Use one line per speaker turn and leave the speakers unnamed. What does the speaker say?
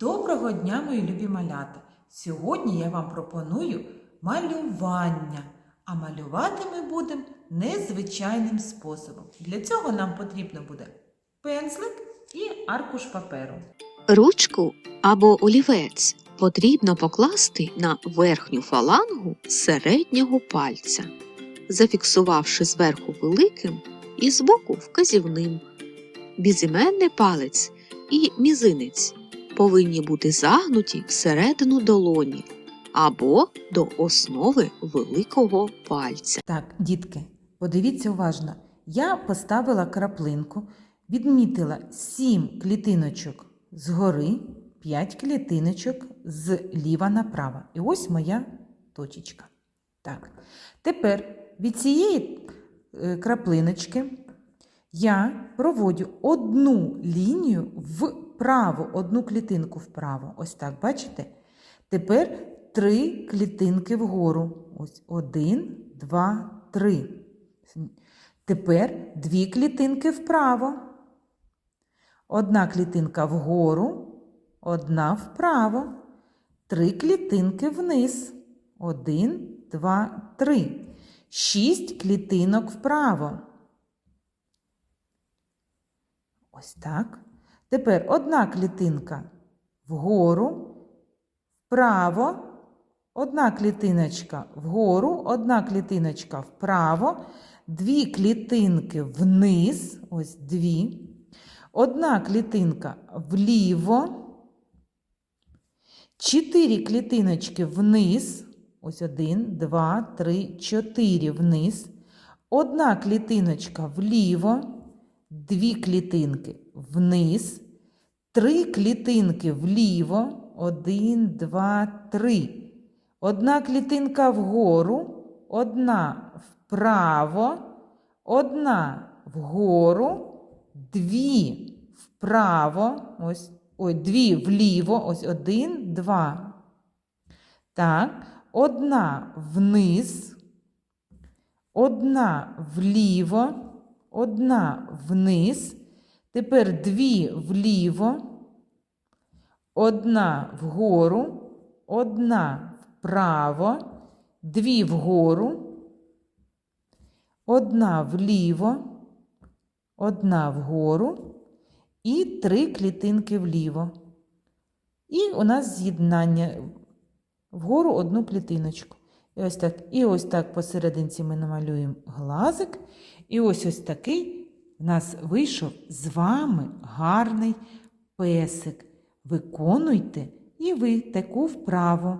Доброго дня, мої любі малята! Сьогодні я вам пропоную малювання. А малювати ми будемо незвичайним способом. Для цього нам потрібно буде пензлик і аркуш паперу.
Ручку або олівець потрібно покласти на верхню фалангу середнього пальця, зафіксувавши зверху великим і збоку вказівним. Безіменний палець і мізинець повинні бути загнуті всередину долоні або до основи великого пальця.
Так, дітки, подивіться уважно. Я поставила краплинку, відмітила 7 клітиночок згори, 5 клітиночок зліва направо. І ось моя точечка. Так. Тепер від цієї е, краплиночки я проводжу одну лінію вправо, одну клітинку вправо. Ось так, бачите? Тепер три клітинки вгору. Ось один, два, три. Тепер дві клітинки вправо. Одна клітинка вгору, одна вправо. Три клітинки вниз. Один, два, три. Шість клітинок вправо. Ось так. Тепер одна клітинка вгору, вправо, одна клітиночка вгору, одна клітиночка вправо, дві клітинки вниз, ось дві, одна клітинка вліво, чотири клітиночки вниз, ось один, два, три, чотири вниз, одна клітиночка вліво, дві клітинки вниз, три клітинки вліво, один, два, три. Одна клітинка вгору, одна вправо, одна вгору, дві вправо, ось, ой, дві вліво, ось один, два. Так, одна вниз, одна вліво, одна вниз. Тепер дві вліво, одна вгору, одна вправо, дві вгору, одна вліво, одна вгору і три клітинки вліво. І у нас з'єднання вгору одну клітиночку. І ось так, і ось так посерединці ми намалюємо глазик. І ось ось такий в нас вийшов з вами гарний песик. Виконуйте і ви таку вправу.